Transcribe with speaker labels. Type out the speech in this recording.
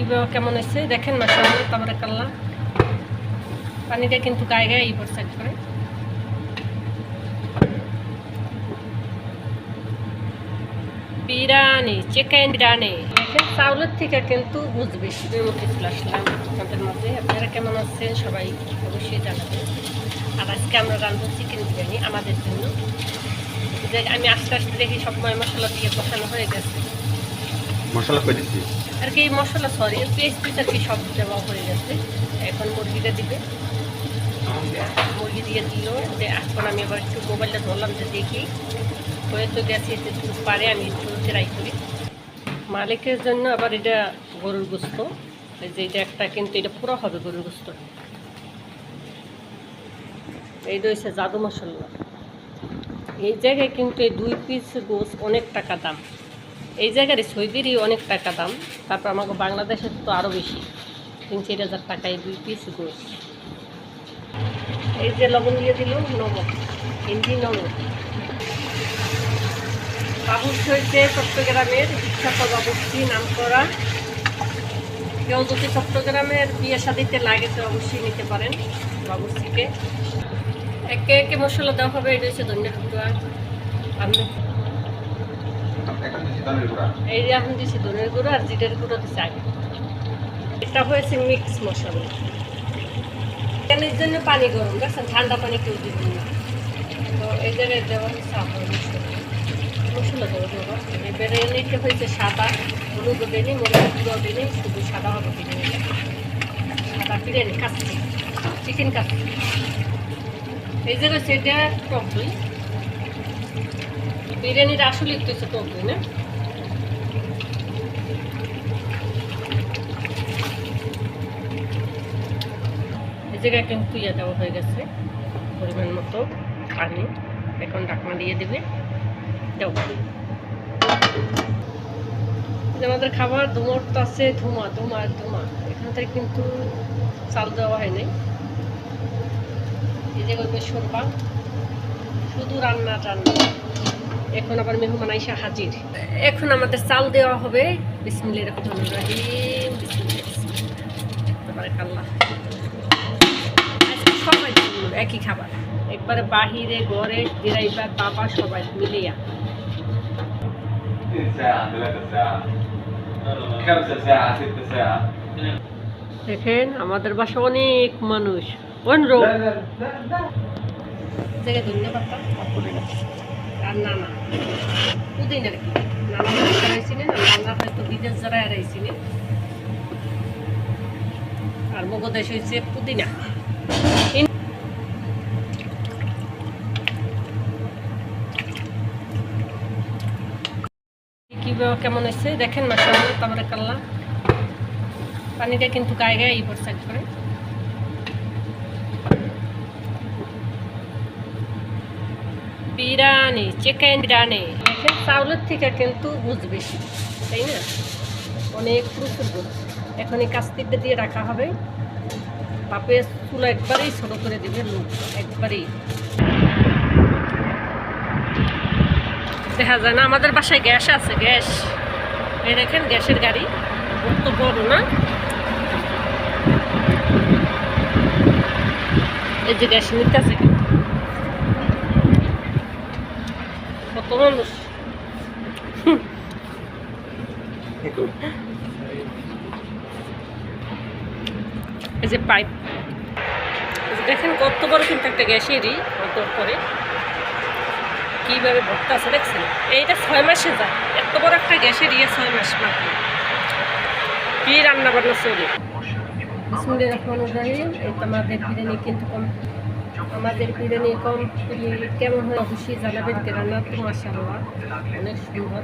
Speaker 1: কীভাবে কেমন এসছে দেখেন মাসাল্লাহ তারপরে কাল্লা পানিটা কিন্তু গায়ে গায়ে এই পড়ছে করে। বিরিয়ানি চিকেন বিরিয়ানি। চাউলের থেকে কিন্তু বুঝবে শীতের মুখে চলে আসলাম আপনাদের মাঝে। আপনারা কেমন আছেন? সবাই অবশ্যই জানাবেন। আর আজকে আমরা রান্না চিকেন বিরিয়ানি আমাদের জন্য। আমি আস্তে আস্তে দেখি সব ময় মশলা দিয়ে কষানো হয়ে গেছে।
Speaker 2: মশলা করে দিচ্ছি।
Speaker 1: আর কি মশলা সরি পেস্ট পিস আর কি সব দেওয়া হয়ে গেছে। এখন মুরগিটা দিবে। মুরগি দিয়ে দিল। যে এখন আমি আবার একটু মোবাইলটা ধরলাম যে দেখি। হয়ে তো গেছে একটু পারে, আমি একটু ট্রাই করি। মালিকের জন্য আবার এটা গরুর গোস্ত। যে এটা একটা, কিন্তু এটা পুরো হবে গরুর গোস্ত এই রয়েছে জাদু মশলা। এই জায়গায় কিন্তু এই দুই পিস গোস অনেক টাকা দাম। এই জায়গার সৌদিরই অনেক টাকা দাম। তারপর আমাকে বাংলাদেশের তো আরও বেশি। তিন, চার হাজার টাকায় দুই পিস গোস এই যে লবণ দিয়ে দিল নমক হিন্দি নমক বাবুর্চি হয়েছে চট্টগ্রামের বিখ্যাত বাবুর্চি নাম করা কেউ যদি চট্টগ্রামের বিয়ে শাদিতে লাগে তো অবশ্যই নিতে পারেন বাবুর্চিকে। একে একে মশলা দেওয়া হবে, এটা হচ্ছে ধনিয়া টুকরা আমি
Speaker 2: এখন দিচ্ছি তালের গুঁড়া
Speaker 1: এই যে এখন দিচ্ছি ধনের গুঁড়ো আর জিরের গুঁড়ো আগে। এটা হয়েছে মিক্স মশলা। এর জন্য পানি গরম দেখছেন ঠান্ডা পানি কেউ দিবেন তো এই জায়গায় দেওয়া হচ্ছে আপনার মশলা হয়েছে সাদা হলুদও দেনি মরিচ গুঁড়ো হবে বিরিয়ানি। সাদা বিরিয়ানি কাচ্ছি চিকেন কাচ্ছি এই যে রয়েছে এটা টক দই। বিরিয়ানির আসলে একটু টক না? জায়গায় কিন্তু ইয়ে দেওয়া হয়ে গেছে। পরিমাণ মতো পানি এখন ঢাকনা দিয়ে দেবে। দেও। আমাদের খাবার ধুমোর তো আছে ধুমা ধুমা ধুমা এখান থেকে কিন্তু চাল দেওয়া হয়নি এই যে করবে সরবা শুধু রান্না টান্না এখন আবার মেহমান আইসা হাজির। এখন আমাদের চাল দেওয়া হবে। বিসমিল্লাহির রহমানির রহিম। একই খাবার। একবারে বাহিরে ঘরে ড্রাইভার বাবা সবাই মিলিয়া দেখেন আমাদের বাসা অনেক মানুষ। অনুরোধ জায়গায় ধন্যবাদ না আর মগদেশ হয়েছে পুদিনা। কেমন এসছে দেখেন মাসাল্লাহ তারপরে কাল্লা পানিটা কিন্তু গায়ে গায়ে এই পড়ছে করে বিরিয়ানি, চিকেন বিরিয়ানি। চাউলের থেকে কিন্তু বুঝ বেশি, তাই না? অনেক প্রচুর দুধ এখন এই কাস্তিকটা দিয়ে রাখা হবে। বাপের চুলা একবারেই ছোটো করে দেবে একবারেই। দেখা যায় না, আমাদের বাসায় গ্যাস আছে, গ্যাস। এই দেখেন, গ্যাসের গাড়ি। কত বড় না। এই যে গ্যাস নিতে আছে কত মানুষ। এই যে পাইপ। দেখেন কত বড় কিন্তু একটা গ্যাসেরই অতর করে কীভাবে ভর্তা আছে দেখছেন? এইটা ছয় মাসে যায়। এত বড় একটা গ্যাসের ইয়ে ছয় মাস মাত্র কি রান্না বান্না চলে? বিসমুল্লাহ রহমান রহিম। এই তো আমাদের বিরিয়ানি কিন্তু কম আমাদের বিরিয়ানি কম কেমন হয় অবশ্যই জানাবেন রান্না তো মাসাল্লাহ অনেক সুন্দর।